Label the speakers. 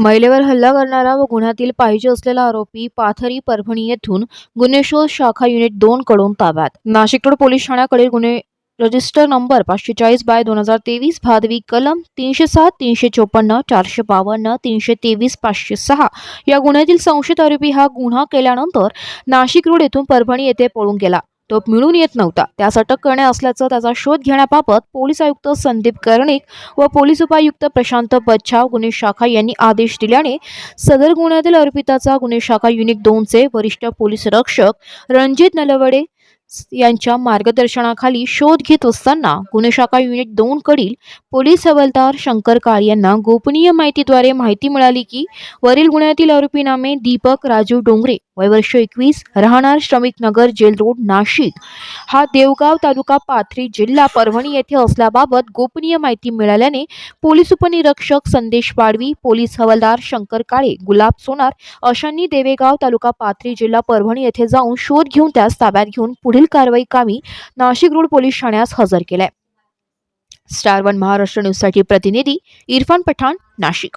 Speaker 1: महिलेवर हल्ला करणारा व गुन्ह्यातील पाहिजे असलेला आरोपी पाथरी परभणी येथून गुन्हे शोध शाखा युनिट दोन कडून ताब्यात. नाशिक रोड पोलीस ठाण्याकडील गुन्हे रजिस्टर नंबर पाचशे चाळीस बाय दोन हजार तेवीस भादवी कलम तीनशे सात तीनशे चोपन्न चारशे बावन्न तीनशे तेवीस पाचशे सहा या गुन्ह्यातील संशयित आरोपी हा गुन्हा केल्यानंतर नाशिक रोड येथून परभणी येथे पळून गेला. तो मिळून येत नव्हता. त्यास अटक करणे असल्याचं त्याचा शोध घेण्याबाबत पोलीस आयुक्त संदीप कर्णिक व पोलीस उपायुक्त प्रशांत बच्छाव गुन्हे शाखा यांनी आदेश दिल्याने सदर गुन्ह्यातील अर्पिताचा गुन्हे शाखा युनिट दोनचे वरिष्ठ पोलीस रक्षक रणजित नलवडे यांच्या मार्गदर्शनाखाली शोध घेत असताना गुन्हे शाखा युनिट दोन कडील पोलीस हवालदार शंकर काळ यांना गोपनीय माहितीद्वारे माहिती मिळाली की वरील गुन्ह्यातील आरोपी नामे दीपक राजू डोंगरे वय वर्ष एकवीस राहणार श्रमिक नगर जेल रोड नाशिक. हा देवगाव तालुका पाथरी जिल्हा परभणी येथे असल्याबाबत गोपनीय माहिती मिळाल्याने पोलीस उपनिरीक्षक संदेश पाडवी पोलीस हवालदार शंकर काळे गुलाब सोनार अशांनी देवेगाव तालुका पाथरी जिल्हा परभणी येथे जाऊन शोध घेऊन त्यास ताब्यात घेऊन पुढे पुढील कारवाई कामी नाशिक रोड पोलीस ठाण्यास हजर केलाय. स्टार वन महाराष्ट्र न्यूजसाठी प्रतिनिधी इरफान पठाण नाशिक.